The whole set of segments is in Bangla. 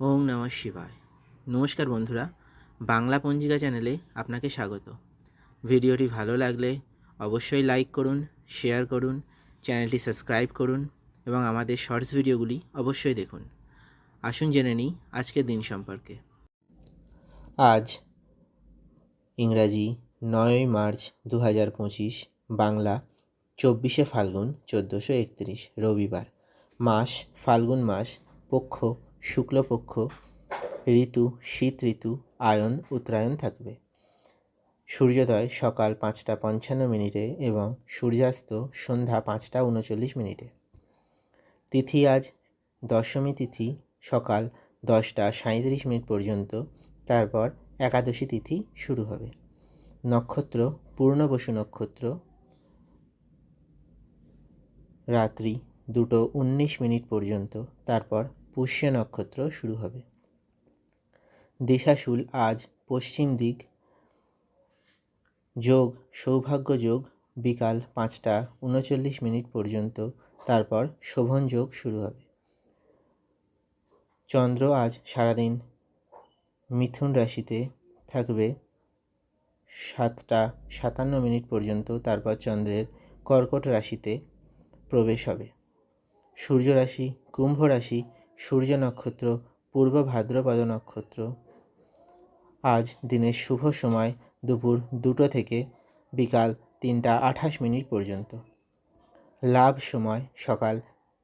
ওম নমঃ শিবায়। নমস্কার বন্ধুরা, বাংলা পঞ্জিকা চ্যানেলে আপনাকে স্বাগত। ভিডিওটি ভালো লাগলে অবশ্যই লাইক করুন, শেয়ার করুন, চ্যানেলটি সাবস্ক্রাইব করুন এবং আমাদের শর্টস ভিডিওগুলি অবশ্যই দেখুন। আসুন জেনে নিই আজকের দিন সম্পর্কে। আজ ইংরাজি নয়ই মার্চ দু হাজার পঁচিশ, বাংলা চব্বিশে ফাল্গুন চোদ্দোশো একত্রিশ, রবিবার। মাস, ফাল্গুন মাস, পক্ষ শুক্লপক্ষ, ঋতু, শীত ঋতু, আয়ন, উত্তরায়ণ থাকবে। সূর্যোদয় সকাল পাঁচটা পঞ্চান্ন মিনিটে এবং সূর্যাস্ত সন্ধ্যা পাঁচটা উনচল্লিশ মিনিটে। তিথি আজ দশমী তিথি, সকাল দশটা সাঁত্রিশ মিনিট পর্যন্ত, তারপর একাদশী তিথি শুরু হবে। নক্ষত্র, পূর্ণবসু নক্ষত্র, রাত্রি দুটো উনিশ মিনিট পর্যন্ত, তারপর পুষ্য নক্ষত্র শুরু হবে। দিশাশুল আজ পশ্চিম দিক, যোগ, সৌভাগ্য যোগ, বিকাল পাঁচটা উনচল্লিশ মিনিট পর্যন্ত, তারপর শোভন যোগ শুরু হবে। চন্দ্র আজ সারাদিন মিথুন রাশিতে থাকবে, সাতটা সাতান্ন মিনিট পর্যন্ত, তারপর চন্দ্রের কর্কট রাশিতে প্রবেশ হবে। সূর্য রাশি, কুম্ভ রাশি সূর্য নক্ষত্র, পূর্ব ভাদ্রপদ নক্ষত্র। আজ দিনের শুভ সময় দুপুর দুটো থেকে বিকাল তিনটা আঠাশ মিনিট পর্যন্ত। লাভ সময় সকাল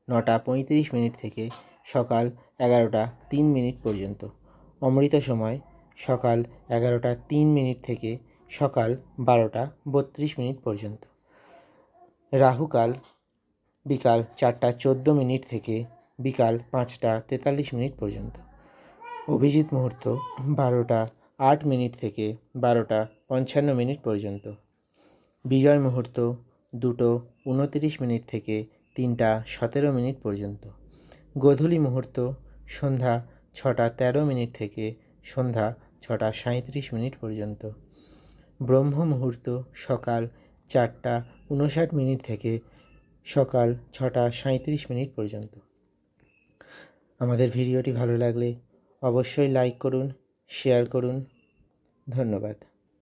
নটা পঁয়ত্রিশ মিনিট থেকে সকাল এগারোটা তিন মিনিট পর্যন্ত। অমৃত সময় সকাল এগারোটা তিন মিনিট থেকে সকাল বারোটা বত্রিশ মিনিট পর্যন্ত। রাহুকাল বিকাল চারটা চোদ্দ মিনিট থেকে বিকাল পাঁচটা তেতাল্লিশ মিনিট পর্যন্ত। অভিজিৎ মুহূর্ত বারোটা আট মিনিট থেকে বারোটা পঞ্চান্ন মিনিট পর্যন্ত। বিজয় মুহূর্ত দুটো উনতিরিশ মিনিট থেকে তিনটা সতেরো মিনিট পর্যন্ত। গোধূলি মুহূর্ত সন্ধ্যা ছটা তেরো মিনিট থেকে সন্ধ্যা ছটা সাঁত্রিশ মিনিট পর্যন্ত। ব্রহ্ম মুহূর্ত সকাল চারটা উনষাট মিনিট থেকে সকাল ছটা সাঁত্রিশ মিনিট পর্যন্ত। আমাদের ভিডিওটি ভালো লাগলে অবশ্যই লাইক করুন শেয়ার করুন। ধন্যবাদ।